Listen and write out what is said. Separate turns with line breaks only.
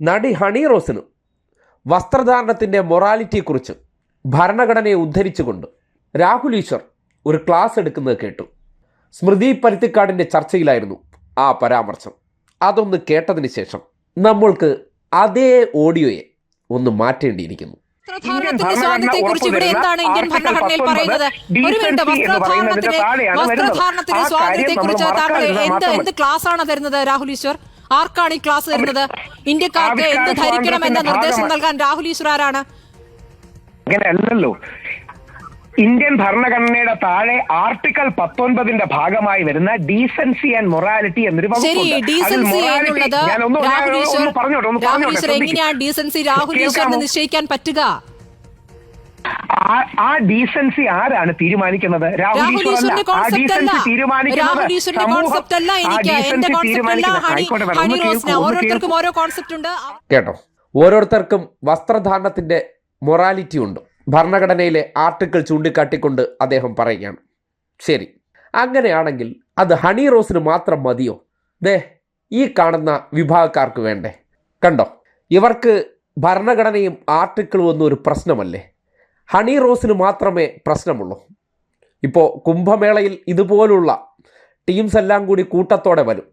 നടി ഹണി റോസിനും വസ്ത്രധാരണത്തിന്റെ മൊറാലിറ്റിയെക്കുറിച്ച് ഭരണഘടനയെ ഉദ്ധരിച്ചുകൊണ്ട് രാഹുൽ ഈശ്വർ ഒരു ക്ലാസ് എടുക്കുന്നത് കേട്ടു. സ്മൃതി പരുത്തിക്കാടിന്റെ ചർച്ചയിലായിരുന്നു ആ പരാമർശം. അതൊന്ന് കേട്ടതിന് ശേഷം നമ്മൾക്ക് അതേ ഓഡിയോയെ ഒന്ന് മാറ്റേണ്ടിയിരിക്കുന്നു.
വസ്ത്രധാരണത്തിന്റെ സ്വാതന്ത്ര്യത്തെ ഇവിടെ എന്താണ് ഇന്ത്യൻ ഭരണഘടനയിൽ പറയുന്നത്? ഒരു മിനിറ്റ് വസ്ത്രധാരണത്തിന് വസ്ത്രധാരണത്തിന്റെ സ്വാതന്ത്ര്യത്തെ കുറിച്ച് താങ്കൾ എന്ത് എന്ത് ക്ലാസ് ആണ് തരുന്നത് രാഹുൽ ഈശ്വർ? ആർക്കാണ് ഈ ക്ലാസ് തരുന്നത്? ഇന്ത്യക്കാർക്ക് എന്ത് ധരിക്കണം എന്ന നിർദ്ദേശം നൽകാൻ രാഹുൽ ഈശ്വർ ആരാണ്?
അങ്ങനെ അല്ലല്ലോ ഇന്ത്യൻ ഭരണഘടനയുടെ താഴെ ആർട്ടിക്കിൾ പത്തൊൻപതിന്റെ ഭാഗമായി വരുന്ന ഡീസൻസി ആൻഡ് മൊറാലിറ്റി എന്നൊരു
ഡീസൻസി രാഹുൽ ഈശ്വർ എങ്ങനെയാണ് ഡീസൻസി രാഹുൽ ഈശ്വറിന് നിശ്ചയിക്കാൻ പറ്റുക?
ആ- ആ ഡീസൻസി ആരാണ് തീരുമാനിക്കുന്നത്? രാഹുൽ
ഈശ്വറിന്റെ
തീരുമാനിക്കുന്നത്
ഓരോരുത്തർക്കും ഓരോ കോൺസെപ്റ്റ് ഉണ്ട്.
കേട്ടോ. ഓരോരുത്തർക്കും വസ്ത്രധാരണത്തിന്റെ മൊറാലിറ്റി ഉണ്ട്. ഭരണഘടനയിലെ ആർട്ടിക്കിൾ ചൂണ്ടിക്കാട്ടിക്കൊണ്ട് അദ്ദേഹം പറയുകയാണ്. ശരി. അങ്ങനെയാണെങ്കിൽ അത് ഹണി റോസിന് മാത്രം മതിയോ? ദേ ഈ കാണുന്ന വിഭാഗക്കാർക്ക് വേണ്ടേ? കണ്ടോ? ഇവർക്ക് ഭരണഘടനയും ആർട്ടിക്കിളും ഒന്നും ഒരു പ്രശ്നമല്ലേ? ഹണി റോസിന് മാത്രമേ പ്രശ്നമുള്ളൂ. ഇപ്പോൾ കുംഭമേളയിൽ ഇതുപോലുള്ള ടീംസ് എല്ലാം കൂടി കൂട്ടത്തോടെ വരും.